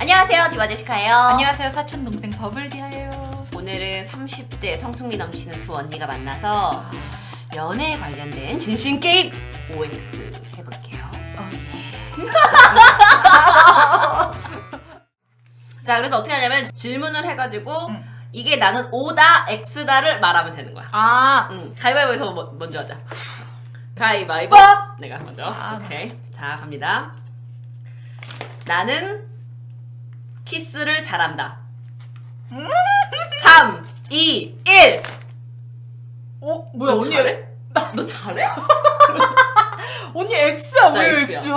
안녕하세요, 디바제시카예요. 안녕하세요 사촌 동생 버블디아예요. 오늘은 30대 성숙미 넘치는 두 언니가 만나서 연애에 관련된 진심 게임 OX 해볼게요. 자, 그래서 어떻게 하냐면 질문을 해가지고 응. 이게 나는 O다 X다를 말하면 되는 거야. 아 응. 가위바위보에서 뭐- 먼저 하자. 가위바위보. 내가 먼저. 아, 네. 오케이. 자, 갑니다. 나는 키스를 잘한다. 3, 2, 1. 어 뭐야 너 언니 잘해? 너 잘해? 언니 X야 나왜 X야. X야?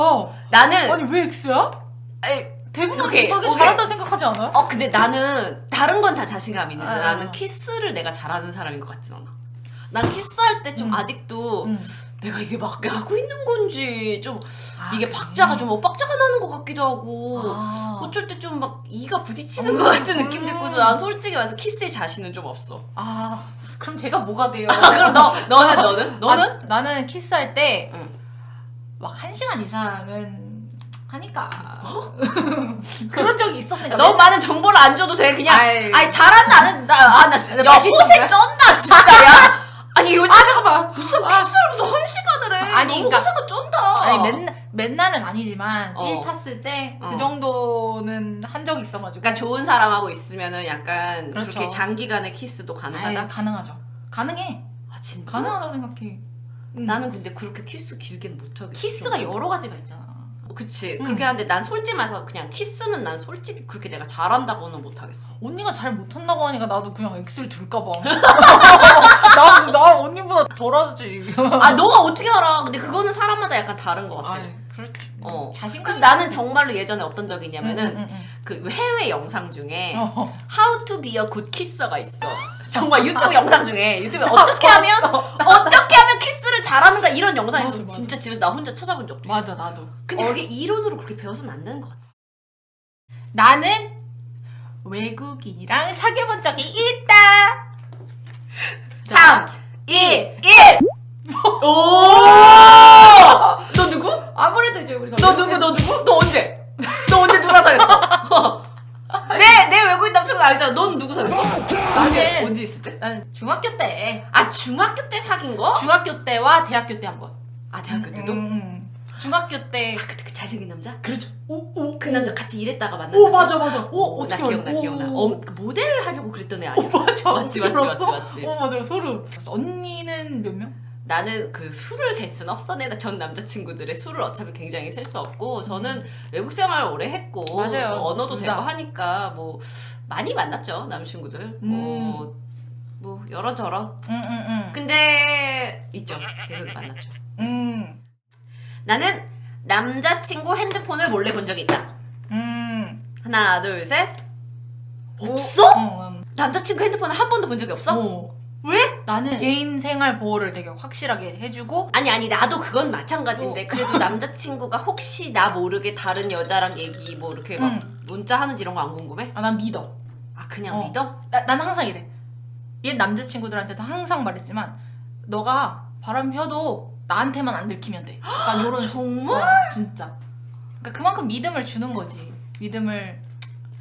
나는 아니 왜 X야? 에이, 대부분 오케이, 자기 오케이. 잘한다 생각하지 않아요? 어 근데 나는 다른 건 다 자신감 있는데 아. 나는 키스를 내가 잘하는 사람인 것 같진 않아. 난 키스할 때 좀 음. 아직도 응. 내가 이게 막 하고 있는 건지 좀 아, 이게 그래. 박자가 좀 엇박자가 나는 것 같기도 하고 아, 어쩔 때 좀 막 이가 부딪히는 음. 것 같은 느낌도 있고 그래서 음. 난 솔직히 말해서 키스의 자신은 좀 없어. 아 그럼 제가 뭐가 돼요? 아, 그럼 너 너는 너는 너는 아, 나는 키스할 때 응. 막한 시간 이상은 하니까 그런 적이 있었으니까 너무 많은 정보를 안 줘도 돼 그냥 아이. 잘한다 안 나아나 야 맛있었어요? 호세 쩐다 진짜야. 아니 요즘 아 잠깐만 무슨 아. 키스를 무슨 한 시간을 해. 아니, 너무 그러니까- 호세가 쩐다. 아니 맨, 맨날은 아니지만 어. 일 탔을 때 그 어. 정도는 한 적이 있어가지고 그러니까 좋은 사람하고 있으면은 약간 그 그렇죠. 렇게 장기간의 키스도 가능하다. 아이, 가능하죠 가능해 아 진짜? 가능하다고 생각해 응. 나는 근데 그렇게 키스 길게는 못 하겠어. 키스가 여러 가지가 있잖아 그치 응. 그렇게 하는데 난 솔직히 말해서 그냥 키스는 난 솔직히 그렇게 내가 잘한다고는 못 하겠어. 언니가 잘 못한다고 하니까 나도 그냥 X를 둘까봐 나, 나 언니보다 덜하지 아 너가 어떻게 알아? 근데 그거는 사람마다 약간 다른 것 같아. 아이 그렇지 어. 자신감 그래서 나는 정말로 예전에 어떤 적이 있냐면은 그 해외 영상 중에 응. 어. How to be a good kisser가 있어. 정말 유튜브 영상 중에 유튜브에 어떻게 하면 어떻게 하면 키스를 잘하는가 이런 영상이 맞아, 있어서 맞아. 진짜 집에서 나 혼자 찾아본 적도 있어. 맞아 나도 근데 어, 그게 이론으로 그렇게 배워서는 안 되는 것 같아. 나는 외국인이랑 사귀어본 적이 있다 3, 2, 1! 오! 너 누구? 아무래도 이제 우리가 너 누구? 너 누구? 너 언제? 너 언제 누구랑 사귀었어? 내, 내 외국인 남친구 알잖아. 넌 누구 사귀었어? 언제? 나는- 언제 있을 때? 난 중학교 때 아, 중학교 때 사귄 거? 중학교 때와 대학교 때 한번 아, 대학교 때도? 중학교 때 아, 그때 그 잘생긴 남자? 그렇죠 오오 그 남자 같이 일했다가 만난 오 남자? 맞아 맞아 오 나 어떻게 기억나, 알아? 기억나. 오. 어, 그 모델을 하려고 그랬던 애오 아니었어? 맞아 맞지, 맞지? 맞지, 맞지. 어 맞아 소름 언니는 몇 명? 나는 그 술을 셀 수는 없어. 내 전 남자친구들의 술을 어차피 굉장히 셀 수 없고 저는 외국 생활을 오래 했고 음. 맞아요. 언어도 둘 되고 다. 하니까 뭐 많이 만났죠 남친구들. 음. 뭐, 뭐 여러 저러. 응응응 근데 있죠. 계속 만났죠. 음. 나는 남자친구 핸드폰을 몰래 본 적이 있다. 음. 하나 둘 셋. 오, 없어? 응, 남자친구 핸드폰을 한 번도 본 적이 없어? 응. 어. 왜? 나는 개인 생활 보호를 되게 확실하게 해주고 아니 아니 나도 그건 마찬가지인데 어. 그래도 남자친구가 혹시 나 모르게 다른 여자랑 얘기 뭐 이렇게 막 응. 문자 하는지 이런 거 안 궁금해? 아 난 믿어 아 그냥 어. 믿어? 나, 난 항상 이래 옛 남자친구들한테도 항상 말했지만 너가 바람 펴도 나한테만 안 들키면 돼난 요런 정말? 어, 진짜 그러니까 그만큼 믿음을 주는 거지 믿음을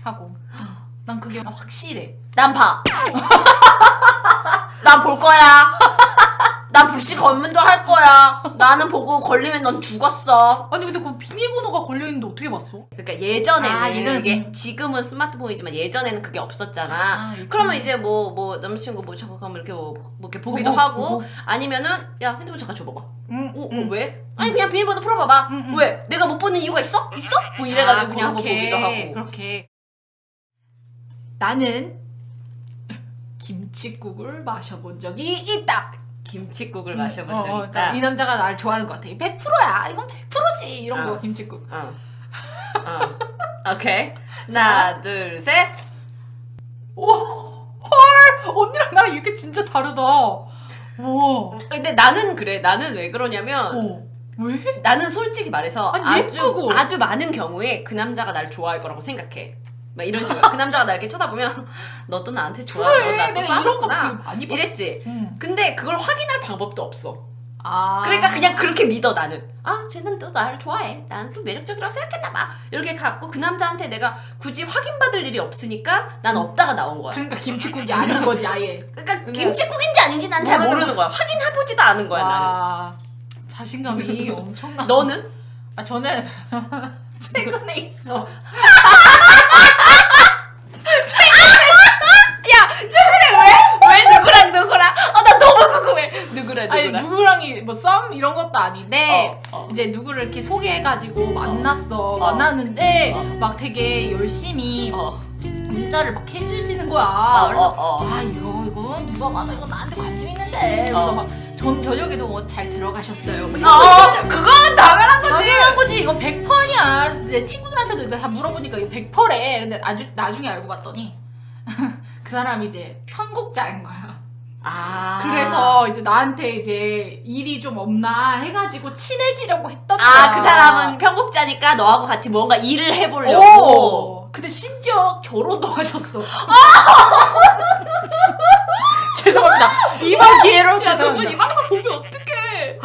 하고 난 그게 확실해 난 봐. 난 볼 거야. 난 불씨 검문도 할 거야. 나는 보고 걸리면 넌 죽었어. 아니 근데 그 비밀번호가 걸려 있는데 어떻게 봤어? 그러니까 예전에는 아, 예전에 이게 음. 지금은 스마트폰이지만 예전에는 그게 없었잖아. 아, 그러면 음. 이제 뭐 뭐 남자친구 뭐 저거 가면 이렇게 뭐, 뭐 이렇게 보기도 보고, 하고 보고. 아니면은 야 핸드폰 잠깐 줘봐봐. 응, 어, 어, 응. 왜? 아니 그냥 비밀번호 풀어봐봐. 응, 응. 왜? 내가 못 보는 이유가 있어? 있어? 뭐 이래가지고 아, 그냥 한번 보기도 하고. 그렇게 나는 김치국을 마셔본 적이 있다. 김치국을 음, 마셔본 어, 어, 적이 그러니까 있다. 이 남자가 날 좋아하는 것 같아. 100%야. 이건 100%지. 이런 어. 거 김치국. 어. 어. 오케이. 하나, 둘, 셋. 오, 헐, 언니랑 나랑 이렇게 진짜 다르다. 오, 근데 나는 그래. 나는 왜 그러냐면 오, 왜? 나는 솔직히 말해서 아니, 아주 예쁘고. 아주 많은 경우에 그 남자가 날 좋아할 거라고 생각해. 막 이런 식으로 그 남자가 날 이렇게 쳐다보면 너도 나한테 좋아해. 너 그래, 나도 내가 이런 거 빠졌구나. 되게 많이 봤어. 이랬지. 응. 근데 그걸 확인할 방법도 없어. 아. 그러니까 그냥 그렇게 믿어 나는. 아 쟤는 또 나를 좋아해. 나는 또 매력적이라고 생각했나 봐. 이렇게 갖고 그 남자한테 내가 굳이 확인받을 일이 없으니까 난 없다가 나온 거야. 그러니까 김치국이 아닌 거지 아예. 그러니까 그냥- 김치국인지 아닌지 난 잘 모르는 모르는 거야. 확인해보지도 않은 거야 나는. 와 자신감이 엄청나. 너는? 아 저는 최근에 있어. 야 최근에 왜? 왜 누구랑 누구랑? 어나 너무 궁금해. 누구랑 아니 누구랑? 누구랑이 뭐썸 이런 것도 아닌데 어, 어. 이제 누구를 이렇게 소개해가지고 만났어 어. 만났는데 어. 막 되게 열심히 어. 문자를 막 해주시는 거야. 어, 그래서 어, 어. 아 이거 이거 누가 봐도 이거 나한테 관심 있는데 그래서 어. 막전 저녁에도 뭐 잘 들어가셨어요. 뭐 이런 거 어, 그건 당연한 거지. 당연한 거지. 이건 100%아니야. 그래서 내 친구들한테도 이거 다 물어보니까 이거 100%래. 근데 아주, 나중에 알고 봤더니 그 사람이 이제 편곡자인 거야. 아. 그래서 이제 나한테 이제 일이 좀 없나 해가지고 친해지려고 했던 거야. 아, 그 사람은 편곡자니까 너하고 같이 뭔가 일을 해보려고. 오. 근데 심지어 결혼도 하셨어. 죄송합니다. 이번 기회로 야, 죄송합니다. 이 방송 보면 어떡해.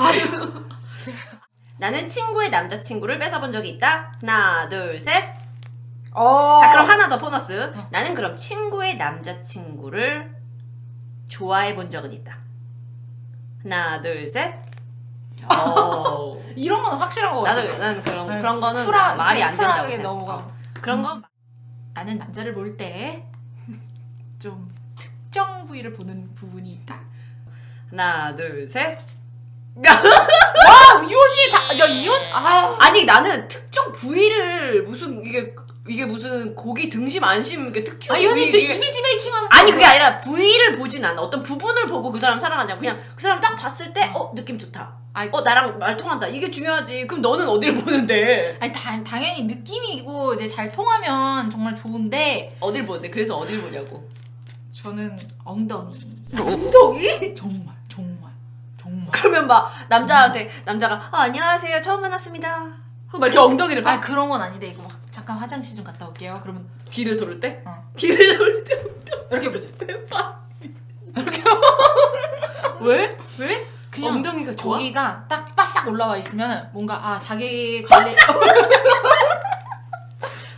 나는 친구의 남자친구를 뺏어본 적이 있다. 하나, 둘, 셋. 어. 자, 그럼 하나 더 보너스. 어. 나는 그럼 친구의 남자친구를 좋아해 본 적은 있다. 하나, 둘, 셋. 어. 이런 건 확실한 거 같아. 나도 난 그런 네, 그런 거는 쿨하- 말이 안 된다고 쿨하게 생각. 넘어가. 어. 그런 건 나는 남자를 볼 때 좀 특정 부위를 보는 부분이 있다. 하나, 둘, 셋. 아 이혼이 다. 야 이혼? 아. 아니 나는 특정 부위를 무슨 이게 이게 무슨 고기 등심 안심 이게 특정 아 이혼이 지금 이미지 메이킹하는 아니. 그게 아니라 부위를 보진 않아. 어떤 부분을 보고 그 사람 사랑하지 않고 그냥 그 사람 딱 봤을 때 어 느낌 좋다. 아이. 어 나랑 말 통한다. 이게 중요하지. 그럼 너는 어디를 보는데? 아니 다, 당연히 느낌이고 이제 잘 통하면 정말 좋은데. 어딜 보는데? 그래서 어딜 보냐고. 저는 엉덩이. 엉덩이? 정말 정말 정말. 그러면 막 남자한테 남자가 아, 안녕하세요. 처음 만났습니다 막 이렇게 엉덩이를 봐아 그런 건 아닌데 이거 막 잠깐 화장실 좀 갔다 올게요 그러면 뒤를 돌을 때 어. 뒤를 돌을 때 이렇게 보지 대박 이렇게 왜? 왜? 그냥 엉덩이가 좋아? 거기가 딱 바싹 올라와 있으면 뭔가 아 자기 관리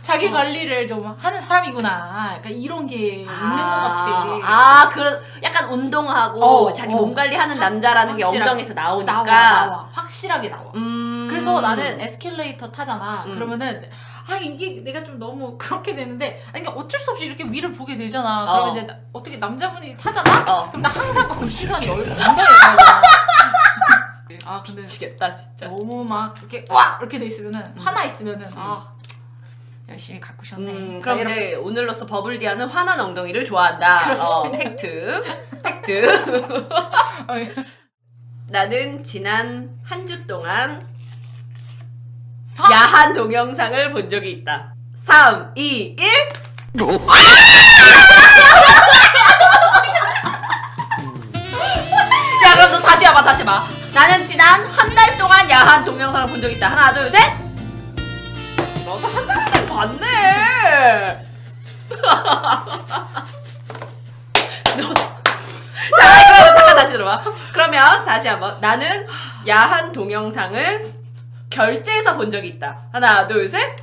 자기 관리를 좀 하는 사람이구나 약간 이런 게 있는 것 같아 아, 그런 약간 운동하고 어, 자기 어. 몸 관리하는 남자라는 게 확실하게. 엉덩이에서 나오니까. 나와 나와 확실하게 나와 음. 그래서 나는 에스컬레이터 타잖아 음. 그러면은 아 이게 내가 좀 너무 그렇게 되는데 아니 그러니까 어쩔 수 없이 이렇게 위를 보게 되잖아 그러면 어. 이제 나- 어떻게 남자분이 타잖아 어. 그럼 나 항상 거기 시선이 얼- 엉덩이에 아 근데 미치겠다 진짜. 너무 막 이렇게 와 이렇게 돼 있으면은 화나 있으면은 아 열심히 가꾸셨네. 음, 그럼 이렇게 이제 오늘로서 버블디아는 화난 엉덩이를 좋아한다. 그렇습니다. 어, 팩트. 팩트. 어, 나는 지난 한 주 동안 아! 야한 동영상을 본 적이 있다. 3, 2, 1. 야 그럼 너 다시 해봐 다시 봐. 나는 지난 한 달 동안 야한 동영상을 본 적 있다. 하나 둘셋. 너도 한 달 안에 봤네. 너... 자 그러면 잠깐 다시 들어봐. 그러면 다시 한번. 나는 야한 동영상을 결제해서 본 적이 있다 하나 둘 셋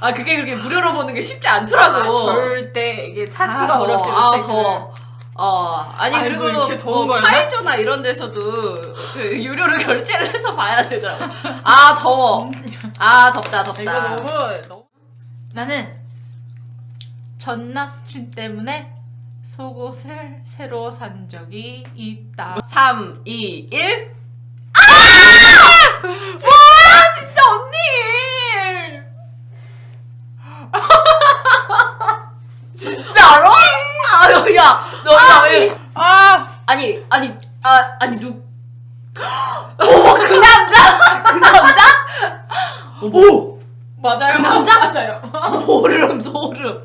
아 그게 그렇게 무료로 보는 게 쉽지 아, 않더라고 절대 이게 찾기가 더워. 어렵지 아. 더워. 어 아니 아이고, 그리고 더운 뭐 거였나? 파일조나 이런 데서도 그 유료로 결제를 해서 봐야 되더라고. 아 더워. 아 덥다 덥다. 이거 너무 너무 나는 전 남친 때문에 속옷을 새로 산 적이 있다. 3, 2, 1. 진짜 언니! 진짜로? 아유 야, 너나 왜? 아 아니 아니 아 아니 누? 어머 그 남자? 그 남자? 어머 맞아요. 그 남자? 맞아요. 소름 소름.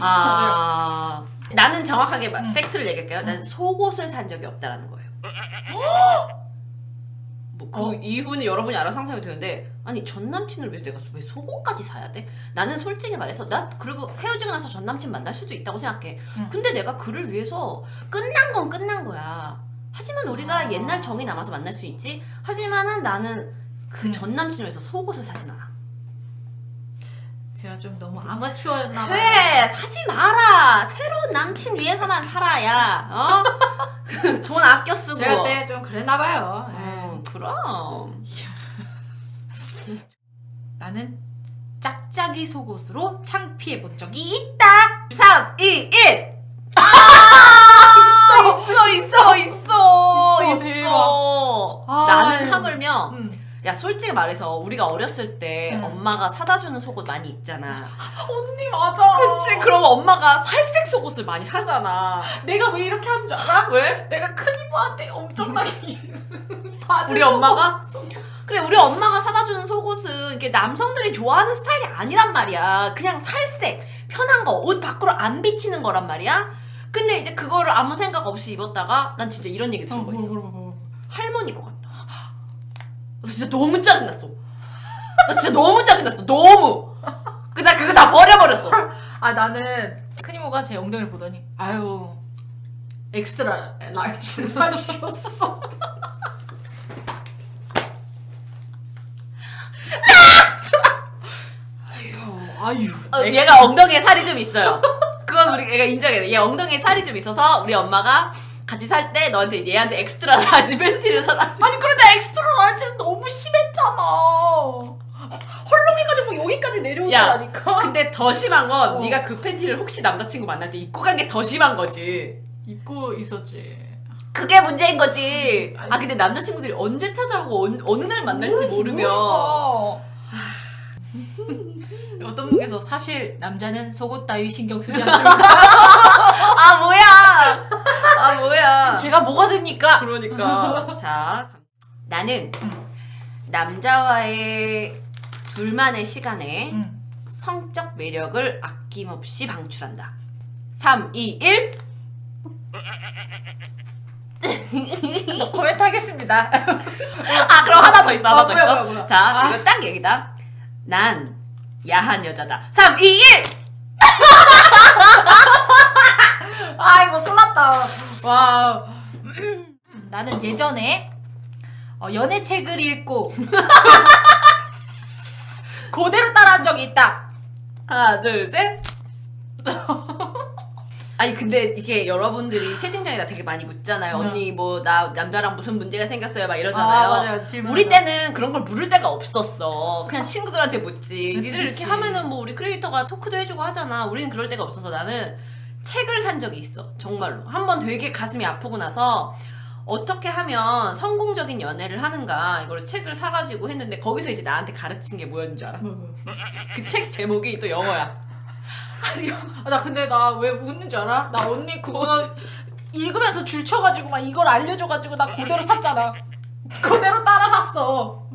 아 나는 정확하게 마- 음. 팩트를 얘기할게요. 난 속옷을 산 적이 없다라는 거예요. 뭐그 어. 이후는 여러분이 알아 상상이 되는데 아니 전 남친을 왜 내가 왜 속옷까지 사야 돼? 나는 솔직히 말해서 나 그리고 헤어지고 나서 전 남친 만날 수도 있다고 생각해. 응. 근데 내가 그를 위해서 끝난 건 끝난 거야. 하지만 우리가 아. 옛날 정이 남아서 만날 수 있지. 하지만은 나는 그 응. 전 남친을 위해서 속옷을 사진 않아. 제가 좀 너무 아마추어였나 봐요. 그래 사지 마라. 새로운 남친 위해서만 살아야. 어? 돈 아껴 쓰고. 제가 그때 좀 그랬나 봐요. 예. 음, 그럼. 나는 짝짝이 속옷으로 창피해 본 적이 있다. 3, 2, 1! 있어, 있어, 있어, 있어, 대박. 아, 나는 음. 하물며, 음. 야, 솔직히 말해서, 우리가 어렸을 때 음. 엄마가 사다 주는 속옷 많이 입잖아. 언니 맞아. 그치? 그럼 엄마가 살색 속옷을 많이 사잖아. 내가 왜 이렇게 한 줄 알아? 왜? 내가 큰 이모한테 엄청나게 받은 우리 엄마가? 속옷. 그래, 우리 엄마가 사다 주는 속옷은 이게 남성들이 좋아하는 스타일이 아니란 말이야. 그냥 살색, 편한 거, 옷 밖으로 안 비치는 거란 말이야. 근데 이제 그거를 아무 생각 없이 입었다가, 난 진짜 이런 얘기 들은 거 있어. 할머니 것 같다. 나 진짜 너무 짜증났어. 나 진짜 너무 짜증났어. 너무. 그나 그거 다 버려버렸어. 아 나는 큰 이모가 제 엉덩이를 보더니 아유 엑스트라 라지를 사주셨어. 아유 아유. 어, 얘가 엉덩이에 살이 좀 있어요. 그건 우리 얘가 인정해야 돼. 얘 엉덩이에 살이 좀 있어서 우리 엄마가 같이 살 때 너한테 이제 얘한테 엑스트라 라지 팬티를 사다 줘. 아니 그런데 엑스트라 라지는 너무 심했잖아. 헐렁해가지고 뭐 여기까지 내려오더라니까. 근데 더 심한 건 어. 네가 그 팬티를 혹시 남자친구 만날 때 입고 간 게 더 심한 거지. 입고 있었지. 그게 문제인 거지. 아니. 아 근데 남자친구들이 언제 찾아오고 어느, 어느 날 만날지 모르면 모르니까. 어떤 분께서 사실 남자는 속옷 따위 신경 쓰지 않습니다. 아 뭐야 아 뭐야 제가 뭐가 됩니까? 그러니까 자 나는 남자와의 둘만의 시간에 응. 성적 매력을 아낌없이 방출한다 3, 2, 1 뭐 코멘트 하겠습니다. 아 그럼 하나 더 있어 하나 아, 더 뭐야, 있어 뭐야, 뭐야. 자 아. 이거 딱 얘기다 난 야한 여자다 3, 2, 1 아 이거 큰났다. 와. 나는 예전에 어, 연애 책을 읽고 그대로 따라한 적이 있다. 하나 둘 셋 아니 근데 이게 여러분들이 채팅창에다 되게 많이 묻잖아요 응. 언니 뭐 나 남자랑 무슨 문제가 생겼어요 막 이러잖아요 맞아요. 질문. 우리 때는 그런 걸 물을 데가 없었어. 그냥 친구들한테 묻지. 그치, 니들. 이렇게 하면은 뭐 우리 크리에이터가 토크도 해주고 하잖아. 우리는 그럴 데가 없어서 나는 책을 산 적이 있어. 정말로. 한 번 되게 가슴이 아프고 나서 어떻게 하면 성공적인 연애를 하는가 이걸 책을 사가지고 했는데 거기서 이제 나한테 가르친 게 뭐였는 줄 알아? 그 책 제목이 또 영어야. 아니. 아, 나 근데 나 왜 웃는 줄 알아? 나 언니 그거 읽으면서 줄 쳐가지고 막 이걸 알려줘가지고 나 그대로 샀잖아. 그대로 따라 샀어.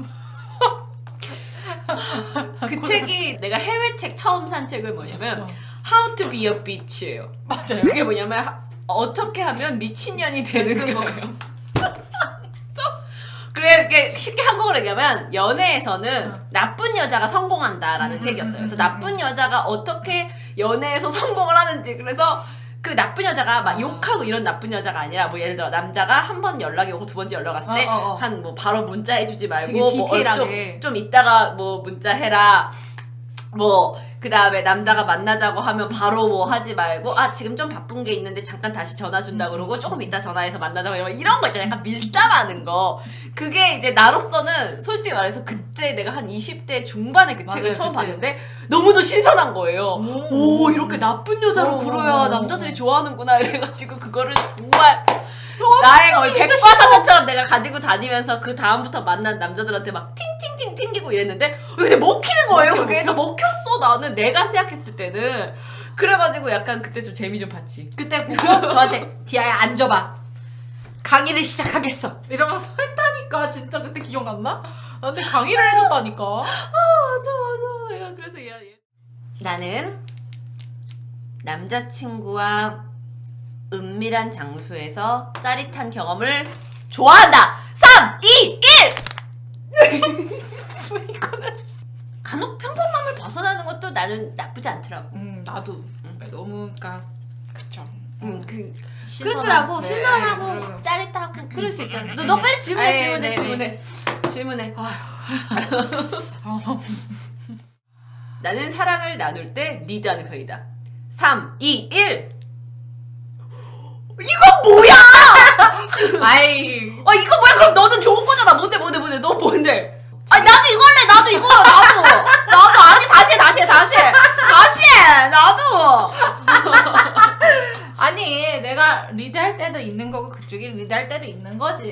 그 책이 내가 해외 책 처음 산 책은 뭐냐면 어. How to be a bitch예요. 맞아요. 그게 뭐냐면 하- 어떻게 하면 미친년이 되는 쓴 거예요. 그래 이렇게 쉽게 한국어로 얘기하면 연애에서는 응. 나쁜 여자가 성공한다라는 음, 책이었어요. 음, 그래서 음, 나쁜 여자가 어떻게 연애에서 성공을 하는지 그래서 그 나쁜 여자가 막 어. 욕하고 이런 나쁜 여자가 아니라 뭐 예를 들어 남자가 한 번 연락이 오고 두 번째 연락 왔을 때 어, 어, 어. 한 뭐 바로 문자 해주지 말고 되게 뭐 디테일하게. 좀, 좀 이따가 뭐 문자 해라 뭐 그 다음에 남자가 만나자고 하면 바로 뭐 하지 말고 아 지금 좀 바쁜 게 있는데 잠깐 다시 전화 준다 음. 그러고 조금 이따 전화해서 만나자고 이런 이런 거 있잖아요 약간 밀당하는 거 그게 이제 나로서는 솔직히 말해서 그때 내가 한 20대 중반에 그 책을 맞아요, 처음 그때. 봤는데 너무도 신선한 거예요 오. 오 이렇게 나쁜 여자로 어, 굴어야 남자들이 어. 좋아하는구나 이래가지고 그거를 정말 나의 거의 백과사전처럼 내가 가지고 다니면서 그 다음부터 만난 남자들한테 막 팅팅팅 튕기고 이랬는데 근데 먹히는 거예요 먹혀, 그게 먹혀? 또 먹혔어 나는 내가 생각했을 때는 그래가지고 약간 그때 좀 재미 좀 봤지 그때 보고 저한테 디아야 앉아봐. 강의를 시작하겠어. 이러면서 했다니까 진짜 그때 기억 안 나? 나한테 강의를 해줬다니까. 맞아 맞아 내가 그래서 얘, 얘. 나는 남자친구와 은밀한 장소에서 짜릿한 경험을 좋아한다 3, 2, 1 간혹 평범함을 벗어나는 것도 나는 나쁘지 않더라고. 음 나도 너무 그러니까 그쵸. 음, 그 신선한- 그렇더라고 네, 신선하고 그리고- 짜릿하고 그럴 수 있잖아. 너, 너 빨리 질문해 아이, 질문해 네, 질문해 질문해. 어, 나는 사랑을 나눌 때 리드하는 편이다. 3, 2, 1. 이거 뭐야? 아이 어 이거 뭐야? 그럼 너는 좋은 거잖아. 뭔데 뭔데 뭔데? 너 뭔데? 아니 나도 이거 할래. 나도 이거 나도 나도 아니 다시 해 다시 해 다시 해 다시 해 나도. 아니 내가 리드할 때도 있는 거고 그쪽이 리드할 때도 있는 거지.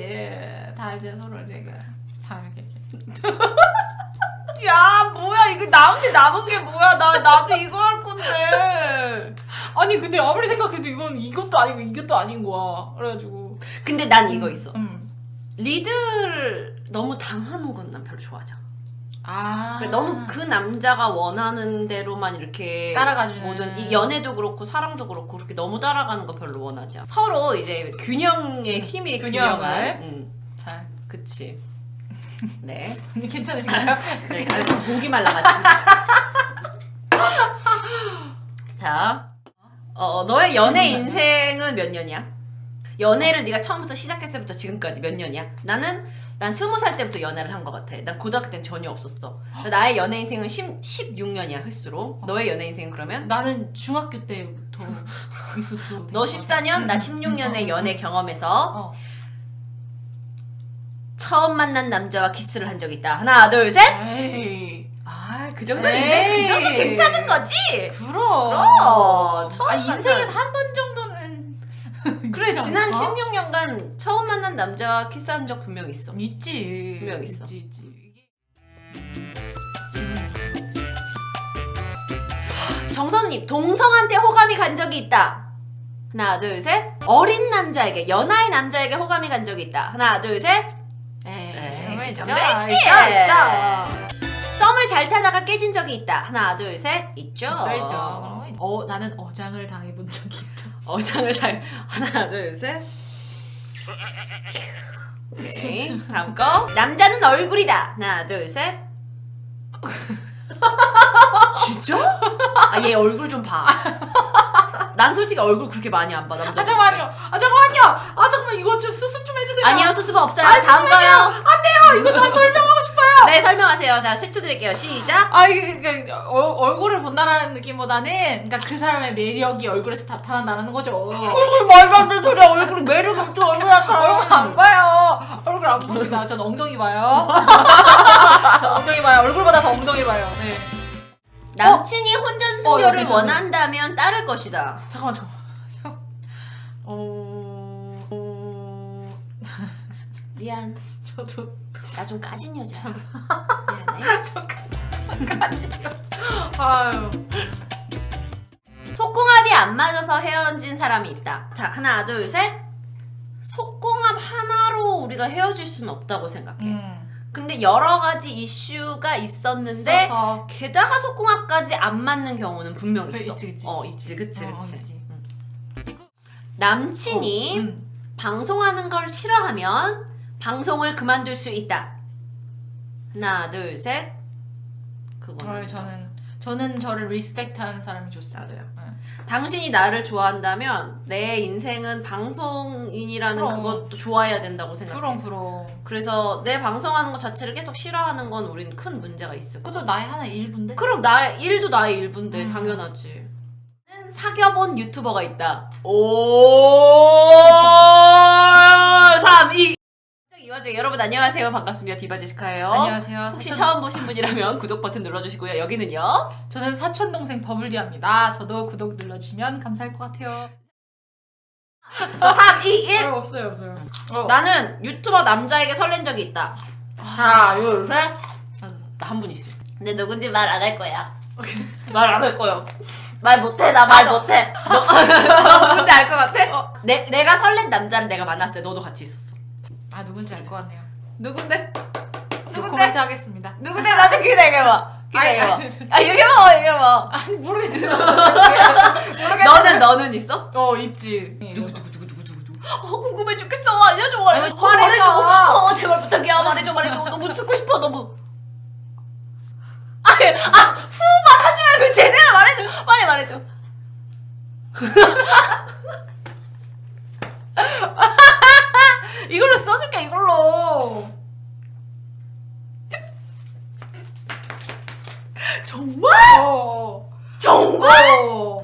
다 이제 서로 이제 그- 다 이렇게. 이렇게. 야 뭐야 이거 나한테 남은 게 뭐야? 나 나도 이거 할 건데. 아니 근데 아무리 생각해도 이건 이것도 아니고 이것도 아닌 거야. 그래가지고. 근데 난 이거 있어. 음. 리드를 너무 당하는 건 난 별로 좋아하지 않아. 아. 그러니까 너무 그 남자가 원하는 대로만 이렇게 따라가주는. 모든 이 연애도 그렇고 사랑도 그렇고 그렇게 너무 따라가는 거 별로 원하지 않아. 서로 이제 균형의 힘이 균형을. 응, 잘. 그치. 네. 언니 괜찮으신가요? 네. 아이고, 목이 말라가지고. 자, 어, 너의 연애. 인생은 몇 년이야? 연애를 네가 처음부터 시작했을 때부터 지금까지 몇 년이야? 나는 난 스무 살 때부터 연애를 한 것 같아. 난 고등학교 때는 전혀 없었어. 나의 연애 인생은 10, 16년이야 횟수로. 너의 연애 인생은 그러면? 나는 중학교 때부터 있었어. 너 14년, 나 16년의 연애 경험에서 어. 처음 만난 남자와 키스를 한 적이 있다. 하나, 둘, 셋. 에이. 아, 그 에이. 인데 그 정도 괜찮은 거지. 그럼. 그럼. 처음 아, 만난- 인생에서 한 번 정도는. 그래 지난 않을까? 16년간 처음 만난 남자와 키스한 적 분명 있어. 있지. 분명 있어. 있지, 있지. 이게- 정선님 동성한테 호감이 간 적이 있다. 하나 둘 셋. 어린 남자에게 연하의 남자에게 호감이 간 적이 있다. 하나 둘 셋. 에이, 에이, 그 있죠. 정도 있지. 있죠, 있죠. 썸을 잘 타다가 깨진 적이 있다. 하나 둘 셋. 있죠. 있죠, 있죠. 그런 어, 나는 어장을 당해본 적이 있다. 어장을 잘 하나 둘 셋. 오케이 다음 거 남자는 얼굴이다. 하나 둘 셋. 진짜? 아 얘 얼굴 좀 봐. 난 솔직히 얼굴 그렇게 많이 안 봐. 남자. 아 잠깐만요. 아 잠깐만요. 아 잠깐만 이거 좀 수습 좀 해주세요. 아니요 수습 없어요. 아, 다음? 거요. 안 돼요. 이거 다 설명하고 싶어요. 네 설명하세요. 자 10초 드릴게요. 시작. 아 이게 그러니까 어, 얼굴을 본다라는 느낌보다는 그러니까 그 사람의 매력이 얼굴에서 나타난다는 거죠. 얼굴 말도 안 되는 소리야. 얼굴 매력 없죠. 얼굴 얼굴 안 봐요. 얼굴 안 봅니다. 전 엉덩이 봐요. 전 엉덩이 봐요. 얼굴보다 더 엉덩이 봐요. 네. 남친이 혼전 어, 순결을 이거 괜찮네. 원한다면 따를 것이다. 잠깐만 잠깐만. 잠깐만. 어... 어... 미안. 저도 나 좀 까진 여자야. 미안해. 잠깐까지. 아유. 속궁합이 안 맞아서 헤어진 사람이 있다. 자, 하나, 둘, 셋. 속궁합 하나로 우리가 헤어질 수는 없다고 생각해. 음. 근데 여러 가지 이슈가 있었는데 써서 게다가 속궁합까지 안 맞는 경우는 분명 그래, 있어. 있지, 있지, 어, 있지, 있지, 그치, 어, 그치. 있지. 응. 남친이 음. 방송하는 걸 싫어하면 방송을 그만둘 수 있다. 하나, 둘, 셋. 그거는 어, 저는 저는 저를 리스펙트하는 사람이 좋습니다. 응. 당신이 나를 좋아한다면 내 인생은 방송인이라는 그럼. 그것도 좋아해야 된다고 생각해. 그럼 그럼. 그래서 내 방송하는 것 자체를 계속 싫어하는 건 우린 큰 문제가 있을 거야. 그것도 나의 하나 일부인데. 그럼 나의 일도 나의 일부인데 음. 당연하지. 사귀어본 유튜버가 있다. 오, 3, 2. 이 와중에 여러분 안녕하세요. 반갑습니다. 디바제시카예요. 안녕하세요. 혹시 사촌- 처음 보신 분이라면 구독 버튼 눌러주시고요. 여기는요. 저는 사촌 동생 버블디입니다. 저도 구독 눌러주시면 감사할 것 같아요. 3, 2, 1. 어, 없어요 없어요. 어. 나는 유튜버 남자에게 설렌 적이 있다. 하나, 둘, 셋. 나 한 분 있어. 근데 누군지 말 안 할 거야. 말 안 할 거야. 말 못해, 나 말 못해. 너, 너 누군지 알 것 같아? 어. 내, 내가 설렌 남자는 내가 만났을 때 너도 같이 있었어. 아 누군지 알 것 같네요. 누군데? 노 누군데? 코멘트 하겠습니다. 누군데? 나한테 기대해봐. 기대해봐. 아니, 아, 얘기해봐, 얘기해봐. 아니 모르겠어. 너는, 너는 있어? 어 있지. 누구, 누구, 누구, 누구, 누구, 누구. 어, 궁금해 죽겠어. 알려줘, 알려줘. 아니, 말해줘. 말해줘. 어, 제발 부탁이야, 말해줘. 말해줘 말해줘 너무 듣고 싶어 너무 아니 아 후만 하지 말고 제대로 말해줘 빨리 말해줘 이걸로 써줄게 이걸로. 정말 어. 정말 어.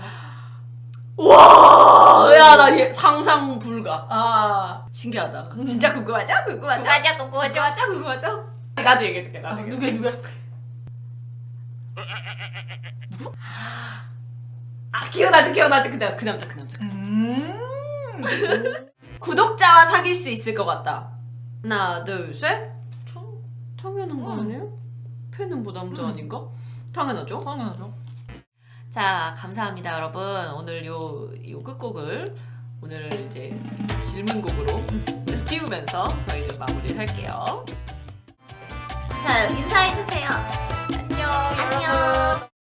와 야나 상상 불가 아. 신기하다 진짜 궁금하죠 궁금하죠 맞아 그거 맞아. 궁금하죠 궁금하죠 나도 얘기해줄게 아, 나도 누구야 얘기해줄게 누구야? 아 기억나지 기억나지 그, 남- 그 남자 그 남자 음. 구독자와 사귈 수 있을 것 같다 하나 둘셋 저 당연한 거 응. 아니에요? 팬은 뭐 남자 응. 아닌가? 당연하죠. 당연하죠. 자, 감사합니다, 여러분. 오늘 요, 요 끝곡을 오늘 이제 질문곡으로 띄우면서 저희는 마무리를 할게요. 자, 인사해주세요. 안녕. 안녕. 여러분.